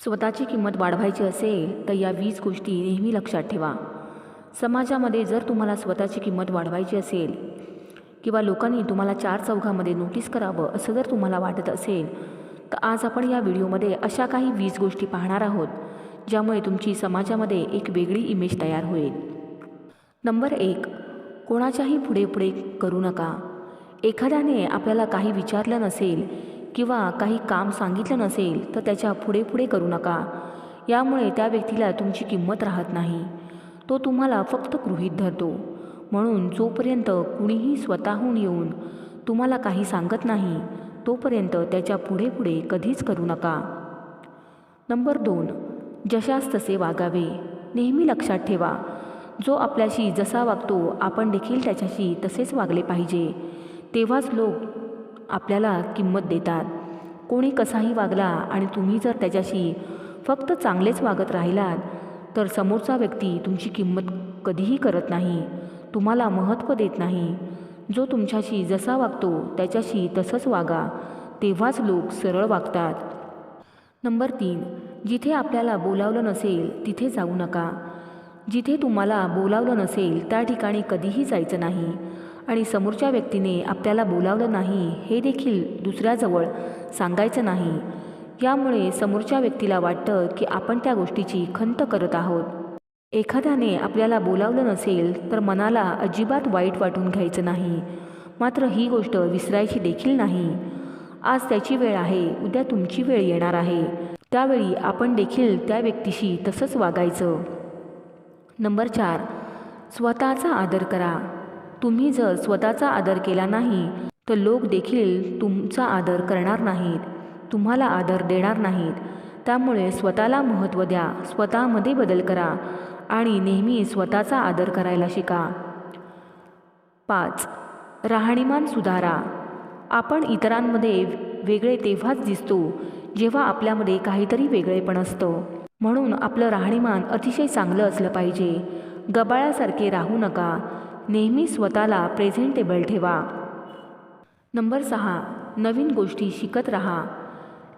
स्वतःची किंमत वाढवायची असेल तर या वीस गोष्टी नेहमी लक्षात ठेवा. समाजामध्ये जर तुम्हाला स्वतःची किंमत वाढवायची असेल किंवा लोकांनी तुम्हाला चार चौघामध्ये नोटीस करावं असं जर तुम्हाला वाटत असेल तर आज आपण या व्हिडिओमध्ये अशा काही वीस गोष्टी पाहणार आहोत ज्यामुळे तुमची समाजामध्ये एक वेगळी इमेज तयार होईल. नंबर एक कोणाच्याही पुढे पुढे करू नका. एखाद्याने आपल्याला काही विचारलं नसेल किंवा काही काम सांगितलं नसेल तर त्याच्या पुढे पुढे करू नका. यामुळे त्या व्यक्तीला तुमची किंमत राहत नाही. तो तुम्हाला फक्त गृहीत धरतो. म्हणून जोपर्यंत कुणीही स्वतःहून येऊन तुम्हाला काही सांगत नाही तोपर्यंत त्याच्या पुढे पुढे कधीच करू नका. नंबर दोन. जशास तसे वागावे. नेहमी लक्षात ठेवा. जो आपल्याशी जसा वागतो आपण देखील त्याच्याशी तसेच वागले पाहिजे. तेव्हाच लोक आपल्याला किंमत देतात. कोणी कसाही वागला आणि तुम्ही जर त्याच्याशी फक्त चांगलेच वागत राहिलात तर समोरचा व्यक्ती तुमची किंमत कधीही करत नाही तुम्हाला महत्त्व देत नाही. जो तुमच्याशी जसा वागतो त्याच्याशी तसंच वागा तेव्हाच लोक सरळ वागतात. नंबर तीन जिथे आपल्याला बोलावलं नसेल तिथे जाऊ नका. जिथे तुम्हाला बोलावलं नसेल त्या ठिकाणी कधीही जायचं नाही. आणि समोरच्या व्यक्तीने आपल्याला बोलावलं नाही हे देखील दुसऱ्याजवळ सांगायचं नाही. यामुळे समोरच्या व्यक्तीला वाटतं की आपण त्या गोष्टीची खंत करत आहोत. एखाद्याने आपल्याला बोलावलं नसेल तर मनाला अजिबात वाईट वाटून घ्यायचं नाही. मात्र ही गोष्ट विसरायची देखील नाही. आज त्याची वेळ आहे उद्या तुमची वेळ येणार आहे. त्यावेळी आपण देखील त्या व्यक्तीशी तसंच वागायचं. नंबर चार. स्वतःचा आदर करा. तुम्ही जर स्वतःचा आदर केला नाही तर लोक देखील तुमचा आदर करणार नाहीत तुम्हाला आदर देणार नाहीत. त्यामुळे स्वतःला महत्त्व द्या स्वतःमध्ये बदल करा आणि नेहमी स्वतःचा आदर करायला शिका. पाच राहणीमान सुधारा. आपण इतरांमध्ये वेगळे तेव्हाच दिसतो जेव्हा आपल्यामध्ये काहीतरी वेगळेपण असतं. म्हणून आपलं राहणीमान अतिशय चांगलं असलं पाहिजे. गबाळासारखे राहू नका. नेहमी स्वतःला प्रेझेंटेबल ठेवा. नंबर सहा नवीन गोष्टी शिकत राहा.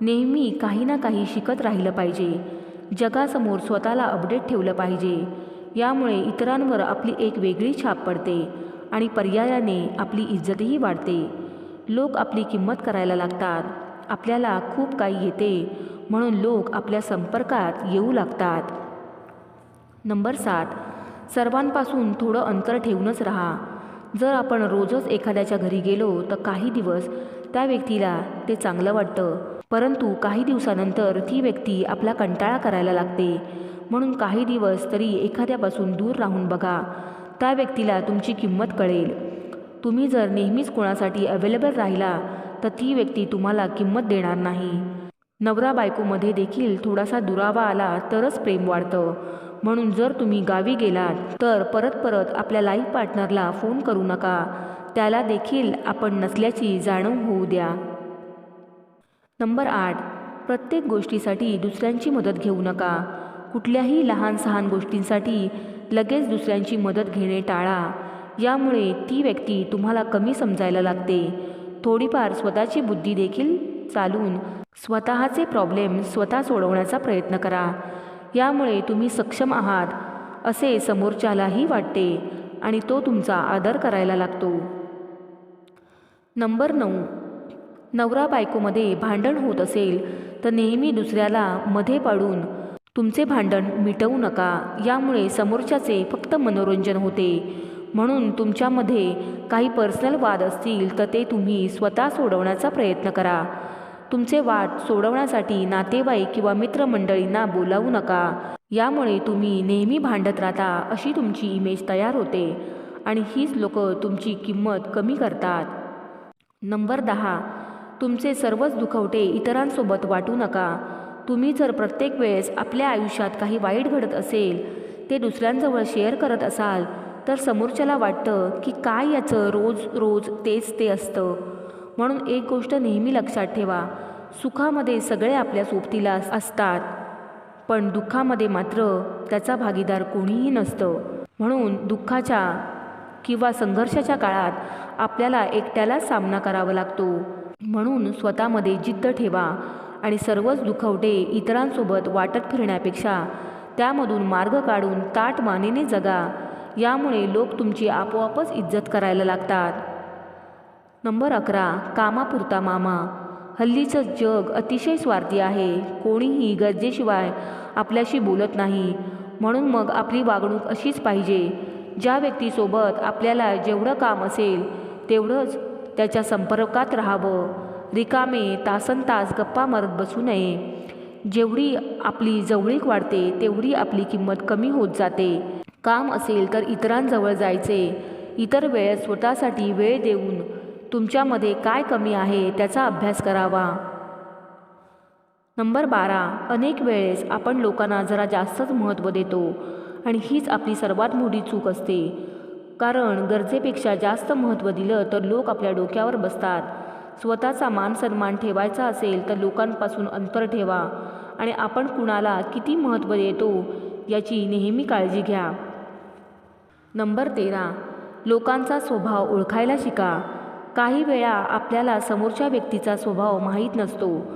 नेहमी काही ना काही शिकत राहिलं पाहिजे. जगासमोर स्वतःला अपडेट ठेवलं पाहिजे. यामुळे इतरांवर आपली एक वेगळी छाप पडते आणि पर्यायाने आपली इज्जतही वाढते. लोक आपली किंमत करायला लागतात. आपल्याला खूप काही येते म्हणून लोक आपल्या संपर्कात येऊ लागतात. नंबर सात सर्वांपासून थोडं अंतर ठेवूनच राहा. जर आपण रोजच एखाद्याच्या घरी गेलो तर काही दिवस त्या व्यक्तीला ते चांगलं वाटतं. परंतु काही दिवसानंतर ती व्यक्ती आपला कंटाळा करायला लागते. म्हणून काही दिवस तरी एखाद्यापासून दूर राहून बघा. त्या व्यक्तीला तुमची किंमत कळेल. तुम्ही जर नेहमीच कोणासाठी अवेलेबल राहिला तर ती व्यक्ती तुम्हाला किंमत देणार नाही. नवरा बायकोमध्ये देखील थोडासा दुरावा आला तरच प्रेम वाढतं. म्हणून जर तुम्ही गावी गेलात तर परत परत आपल्या लाईफ पार्टनरला फोन करू नका. त्याला देखील आपण नसल्याची जाणीव होऊ द्या. नंबर आठ. प्रत्येक गोष्टीसाठी दुसऱ्यांची मदत घेऊ नका. कुठल्याही लहान सहान गोष्टींसाठी लगेच दुसऱ्यांची मदत घेणे टाळा. यामुळे ती व्यक्ती तुम्हाला कमी समजायला लागते. थोडीफार स्वतःची बुद्धी देखील चालून स्वतःचे प्रॉब्लेम स्वतः सोडवण्याचा प्रयत्न करा. यामुळे तुम्ही सक्षम आहात असे समोरच्यालाही वाटते आणि तो तुमचा आदर करायला लागतो. नंबर नऊ. नवरा बायकोमध्ये भांडण होत असेल तर नेहमी दुसऱ्याला मध्ये पाडून तुमचे भांडण मिटवू नका. यामुळे समोरच्याचे फक्त मनोरंजन होते. म्हणून तुमच्यामध्ये काही पर्सनल वाद असतील तर ते तुम्ही स्वतः सोडवण्याचा प्रयत्न करा. तुमचे वाद सोडवण्यासाठी नातेवाईक किंवा मित्रमंडळींना बोलावू नका. यामुळे तुम्ही नेहमी भांडत राहता अशी तुमची इमेज तयार होते आणि हीच लोक तुमची किंमत कमी करतात. नंबर दहा. तुमचे सर्वच दुखवटे इतरांसोबत वाटू नका. तुम्ही जर प्रत्येक वेळेस आपल्या आयुष्यात काही वाईट घडत असेल ते दुसऱ्यांजवळ शेअर करत असाल तर समोरच्याला वाटतं की काय याचं रोज रोज तेच ते असतं. म्हणून एक गोष्ट नेहमी लक्षात ठेवा. सुखामध्ये सगळे आपल्या सोबतीला असतात. पण दुःखामध्ये मात्र त्याचा भागीदार कोणीही नसतं. म्हणून दुःखाच्या किंवा संघर्षाच्या काळात आपल्याला एकट्यालाच सामना करावा लागतो. म्हणून स्वतःमध्ये जिद्द ठेवा आणि सर्वच दुखवटे इतरांसोबत वाटत फिरण्यापेक्षा त्यामधून मार्ग काढून ताट मानेने जगा. यामुळे लोक तुमची आपोआपच इज्जत करायला लागतात. नंबर अकरा कामापुरता मामा. हल्लीचं जग अतिशय स्वार्थी आहे. कोणीही गरजेशिवाय आपल्याशी बोलत नाही. म्हणून मग आपली वागणूक अशीच पाहिजे. ज्या व्यक्तीसोबत आपल्याला जेवढं काम असेल तेवढंच त्याच्या संपर्कात राहावं. रिकामे तासन तास गप्पा मारत बसू नये. जेवढी आपली जवळीक वाढते तेवढी आपली किंमत कमी होत जाते. काम असेल तर इतरांजवळ जायचे. इतर वेळेत स्वतःसाठी वेळ देऊन तुमच्यामध्ये काय कमी आहे त्याचा अभ्यास करावा. नंबर बारा. अनेक वेळेस आपण लोकांना जरा जास्तच महत्त्व देतो आणि हीच आपली सर्वात मोठी चूक असते. कारण गरजेपेक्षा जास्त महत्त्व दिलं तर लोक आपल्या डोक्यावर बसतात. स्वतःचा मान सन्मान ठेवायचा असेल तर लोकांपासून अंतर ठेवा आणि आपण कुणाला किती महत्त्व देतो याची नेहमी काळजी घ्या. नंबर तेरा. लोकांचा स्वभाव ओळखायला शिका. काही वेळा आपल्याला समोरच्या व्यक्तीचा स्वभाव माहीत नसतो.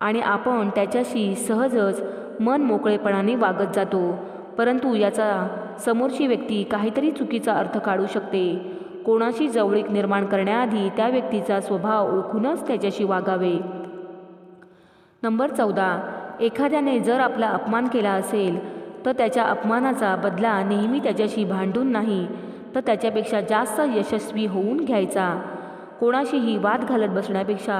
आणि आपण त्याच्याशी सहजच मन मोकळेपणाने वागत जातो. परंतु याचा समोरची व्यक्ती काहीतरी चुकीचा अर्थ काढू शकते. कोणाशी जवळीक निर्माण करण्याआधी त्या व्यक्तीचा स्वभाव ओळखूनच त्याच्याशी वागावे. नंबर चौदा. एखाद्याने जर आपला अपमान केला असेल तर त्याच्या अपमानाचा बदला नेहमी त्याच्याशी भांडून नाही तर त्याच्यापेक्षा जास्त यशस्वी होऊन घ्यायचा. कोणाशीही वाद घालत बसण्यापेक्षा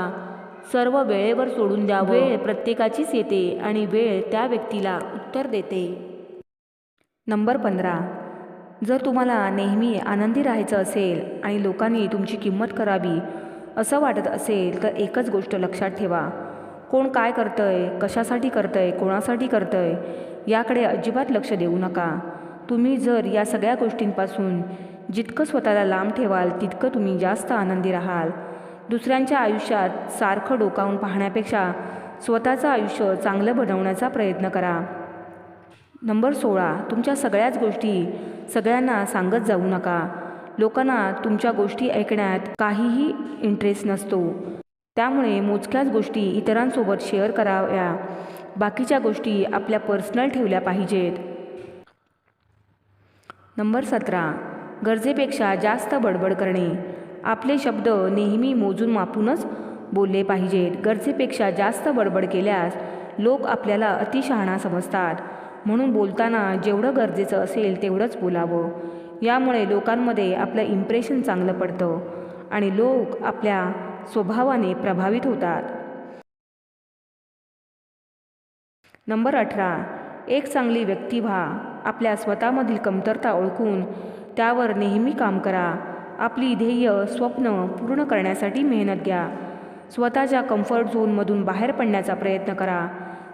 सर्व वेळेवर सोडून द्या वेळ प्रत्येकाचीच येते आणि वेळ त्या व्यक्तीला उत्तर देते. नंबर पंधरा. जर तुम्हाला नेहमी आनंदी राहायचं असेल आणि लोकांनी तुमची किंमत करावी असं वाटत असेल तर एकच गोष्ट लक्षात ठेवा. कोण काय करतं आहे कशासाठी करतं आहे कोणासाठी करतं आहे याकडे अजिबात लक्ष देऊ नका. तुम्ही जर या सगळ्या गोष्टींपासून जितकं स्वतःला लांब ठेवाल तितकं तुम्ही जास्त आनंदी राहाल. दुसऱ्यांच्या आयुष्यात सारखं डोकावून पाहण्यापेक्षा स्वतःचं आयुष्य चांगलं बनवण्याचा प्रयत्न करा. नंबर सोळा. तुमच्या सगळ्याच गोष्टी सगळ्यांना सांगत जाऊ नका. लोकांना तुमच्या गोष्टी ऐकण्यात काहीही इंटरेस्ट नसतो. त्यामुळे मोजक्याच गोष्टी इतरांसोबत शेअर कराव्या. बाकीच्या गोष्टी आपल्या पर्सनल ठेवल्या पाहिजेत. नंबर सतरा. गरजेपेक्षा जास्त बडबड करणे. आपले शब्द नेहमी मोजून मापूनच बोलले पाहिजेत. गरजेपेक्षा जास्त बडबड केल्यास लोक आपल्याला अतिशहाणा समजतात. म्हणून बोलताना जेवढं गरजेचं असेल तेवढंच बोलावं. यामुळे लोकांमध्ये आपलं इम्प्रेशन चांगलं पडतं आणि लोक आपल्या स्वभावाने प्रभावित होतात. नंबर अठरा. एक चांगली व्यक्ती व्हा. आपल्या स्वतःमधील कमतरता ओळखून त्यावर नेहमी काम करा. आपली ध्येय स्वप्न पूर्ण करण्यासाठी मेहनत घ्या. स्वतःच्या कम्फर्ट झोनमधून बाहेर पडण्याचा प्रयत्न करा.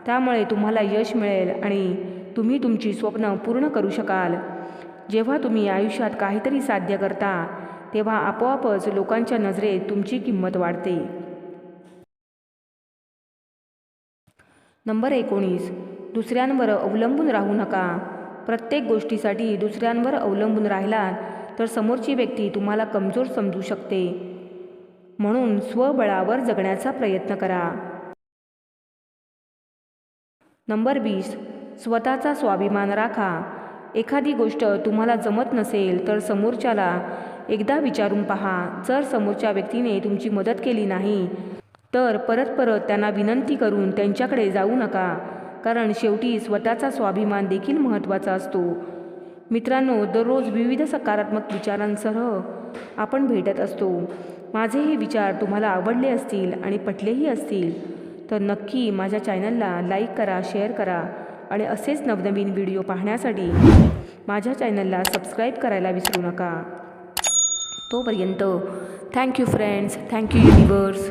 त्यामुळे तुम्हाला यश मिळेल आणि तुम्ही तुमची स्वप्न पूर्ण करू शकाल. जेव्हा तुम्ही आयुष्यात काहीतरी साध्य करता तेव्हा आपोआपच लोकांच्या नजरेत तुमची किंमत वाढते. नंबर एकोणीस. दुसऱ्यांवर अवलंबून राहू नका. प्रत्येक गोष्टीसाठी दुसऱ्यांवर अवलंबून राहिलात तर समोरची व्यक्ती तुम्हाला कमजोर समजू शकते. म्हणून स्वबळावर जगण्याचा प्रयत्न करा. नंबर वीस. स्वतःचा स्वाभिमान राखा. एखादी गोष्ट तुम्हाला जमत नसेल तर समोरच्याला एकदा विचारून पहा. जर समोरच्या व्यक्तीने तुमची मदत केली नाही तर परत परत त्यांना विनंती करून त्यांच्याकडे जाऊ नका. कारण शेवटी स्वतःचा स्वाभिमान देखील महत्त्वाचा असतो. मित्रांनो दररोज विविध सकारात्मक विचारांसह आपण भेटत असतो. माझे हे विचार तुम्हाला आवडले असतील आणि पटलेही असतील तर नक्की माझ्या चॅनलला लाईक करा शेअर करा आणि असेच नवनवीन व्हिडिओ पाहण्यासाठी माझ्या चॅनलला सबस्क्राईब करायला विसरू नका. तोपर्यंत थँक्यू फ्रेंड्स थँक्यू युनिवर्स.